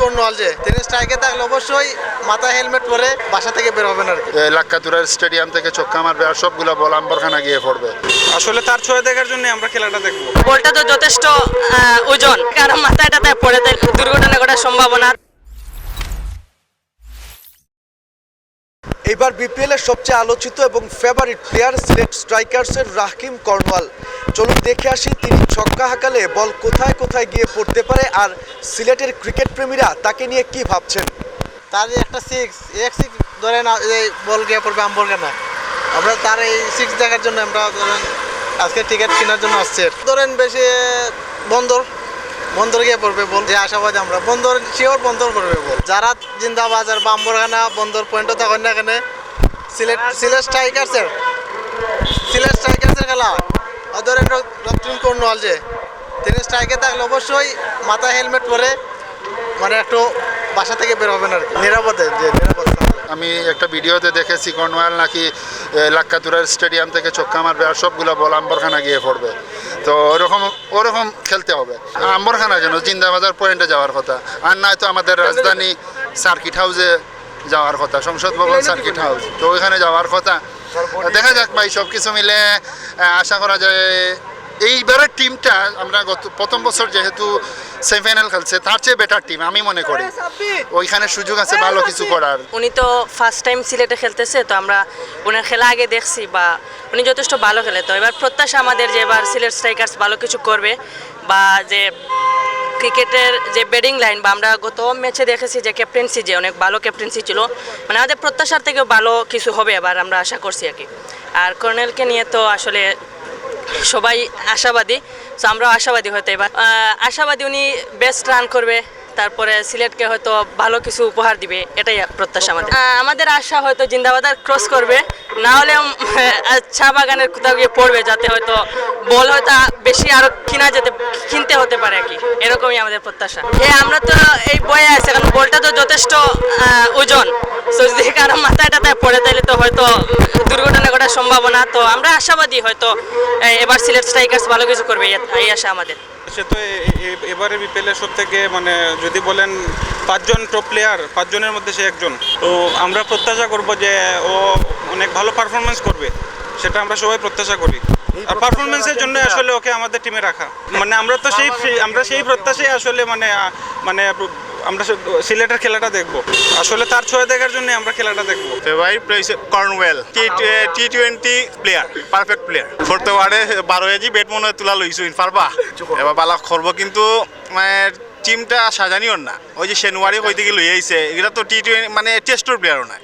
Cornwall যে। তিনি স্ট্রাইকে থাকলে অবশ্যই মাথায় হেলমেট পরে বাসা থেকে বের হবেন আর কি। লাক্কাতুরার স্টেডিয়াম থেকে চক্কা মারবে আর সবগুলো বল আম্বরখানা গিয়ে পড়বে। আসলে তার ছয় দেখার জন্য আমরা খেলাটা দেখব। বলটা তো যথেষ্ট ওজন। কারণ পড়ে তাই দুর্ঘটনা ঘটার সম্ভাবনা। এবার বিপিএল এর সবচেয়ে আলোচিত এবং ফেভারিট প্লেয়ার সিলেট স্ট্রাইকার্সের রাহিম কর্নওয়াল চলুন দেখে আসি তিনি ছক্কা হাঁকালে বল কোথায় কোথায় গিয়ে পড়তে পারে আর সিলেটের ক্রিকেট প্রেমীরা তাকে নিয়ে কি ভাবছেন? তার একটা সিক্স এক সিক্স ধরেন আ- এই বল গিয়ে পড়বে আম্বর কেনা আমরা তার এই সিক্স দেখার জন্য আমরা ধরেন আজকে টিকিট কেনার জন্য আসছে। ধরেন বেশি বন্দর বন্দর গিয়ে পড়বে বল। যে আশাবাদী আমরা, বন্দর শিওর বন্দর করবে বল। যারা জিন্দাবাজ আর বাম্বরখানা বন্দর পয়েন্টও থাকেন না এখানে, সিলেট সিলেট স্ট্রাইকার্সের সিলেট স্ট্রাইকার্সের খেলা। ধরেন রক্তিম কর্নওয়াল যে তিনি স্ট্রাইকে থাকলে অবশ্যই মাথায় হেলমেট পরে মানে একটু বাসা থেকে বের হবেন আর কি। নিরাপদে যে নিরাপদে আমি একটা ভিডিওতে দেখেছি কর্নওয়াল নাকি লাক্কাতুরার স্টেডিয়াম থেকে চক্কা মারবে আর সবগুলো বল আম্বরখানা গিয়ে পড়বে। তো ওরকম ওরকম খেলতে হবে। আম্বরখানা কেন জিন্দাবাজার পয়েন্টে যাওয়ার কথা। আর নয়তো আমাদের রাজধানী সার্কিট হাউসে যাওয়ার কথা সংসদ ভবন সার্কিট হাউস তো ওইখানে যাওয়ার কথা। দেখা যাক ভাই সব কিছু মিলে আশা করা যায় এইবারের টিমটা আমরা গত প্রথম বছর যেহেতু সেমিফাইনাল খেলছে তার চেয়ে বেটার টিম আমি মনে করি। ওইখানে সুযোগ আছে ভালো কিছু করার। উনি তো ফার্স্ট টাইম সিলেটে খেলতেছে তো আমরা ওনার খেলা আগে দেখছি বা উনি যথেষ্ট ভালো খেলে। তো এবার প্রত্যাশা আমাদের যে এবার সিলেট স্ট্রাইকার্স ভালো কিছু করবে বা যে ক্রিকেটের যে ব্যাটিং লাইন বা আমরা গত ম্যাচে দেখেছি যে ক্যাপ্টেন্সি যে অনেক ভালো ক্যাপ্টেন্সি ছিল মানে আমাদের প্রত্যাশার থেকে ভালো কিছু হবে এবার আমরা আশা করছি আর কি। আর কর্নেলকে নিয়ে তো আসলে সবাই আশাবাদী, তো আমরাও আশাবাদী হতে এবার। আশাবাদী উনি বেস্ট রান করবে। তারপরে সিলেটকে হয়তো ভালো কিছু উপহার দিবে, এটাই প্রত্যাশা আমাদের। আমাদের আশা হয়তো জিন্দাবাজার ক্রস করবে। না হলে চা বাগানের কোথাও গিয়ে পড়বে, যাতে হয়তো বল হয়তো বেশি আরও কিনা যেতে, কিনতে হতে পারে আর কি। এরকমই আমাদের প্রত্যাশা। হ্যাঁ আমরা তো এই বয়ে আছে, কারণ বলটা তো যথেষ্ট ওজন। তো যদি কারও মাথায় টাথায় পড়ে, তাহলে তো হয়তো দুর্ঘটনা ঘটার সম্ভাবনা। তো আমরা আশাবাদী হয়তো এবার সিলেট স্ট্রাইকার্স ভালো কিছু করবে, এই আশা আমাদের। সে তো এবারে বিপিএল এর সব থেকে মানে যদি বলেন পাঁচজন টপ প্লেয়ার পাঁচজনের মধ্যে সে একজন। তো আমরা প্রত্যাশা করব যে ও অনেক ভালো পারফরমেন্স করবে। সেটা আমরা সবাই প্রত্যাশা করি। আর পারফরমেন্সের জন্য আসলে ওকে আমাদের টিমে রাখা। মানে আমরা তো সেই আমরা সেই প্রত্যাশাই আসলে মানে মানে আমরা সিলেটের খেলাটা দেখব। আসলে তার ছয় দেখার জন্য আমরা খেলাটা দেখব। Favourite player Cornwall T T twenty player perfect player fourth ওয়ার্ডে বারো কেজি বেট মনে হয় তোলা লইছো পারবা এবার বালা করব কিন্তু মানে টিমটা সাজানিও না। ওই যে সেনুয়ারি কই থেকে লই আইছে এগুলা তো টি টোয়েন্টি মানে টেস্টর প্লেয়ারও নাই।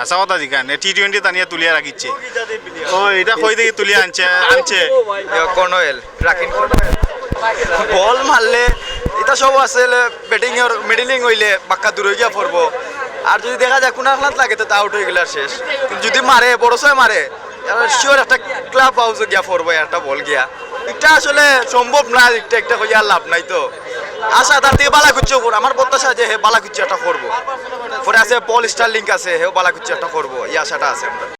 আচ্ছা কথা দিকান টি টোয়েন্টি তানিয়া তুলিয়া রাখিচ্ছে। ও এটা কই থেকে তুলিয়া আনছে আনছে। কর্নওয়েল রাকিন বল মারলে এটা সব আছে ব্যাটিং এর মিডিলিং হইলে বাক্কা দূরে গিয়া পড়ব। আর যদি দেখা যায় কোনা খেলাত লাগে তো আউট হয়ে গেলে শেষ। যদি মারে, বড় ছয় মারে শিওর একটা ক্লাব হাউসে গিয়া পড়ব, একটা বল গিয়া। এটা আসলে সম্ভব না, একটা একটা হইয়া লাভ নাই তো। আশা তার থেকে বালা কুচ্ছ আমার প্রত্যাশা যে হে বালা একটা করব। পরে আছে পল স্টার লিঙ্ক আছে, হেও বালা কুচ্ছ একটা করব। এই আশাটা আছে আমরা।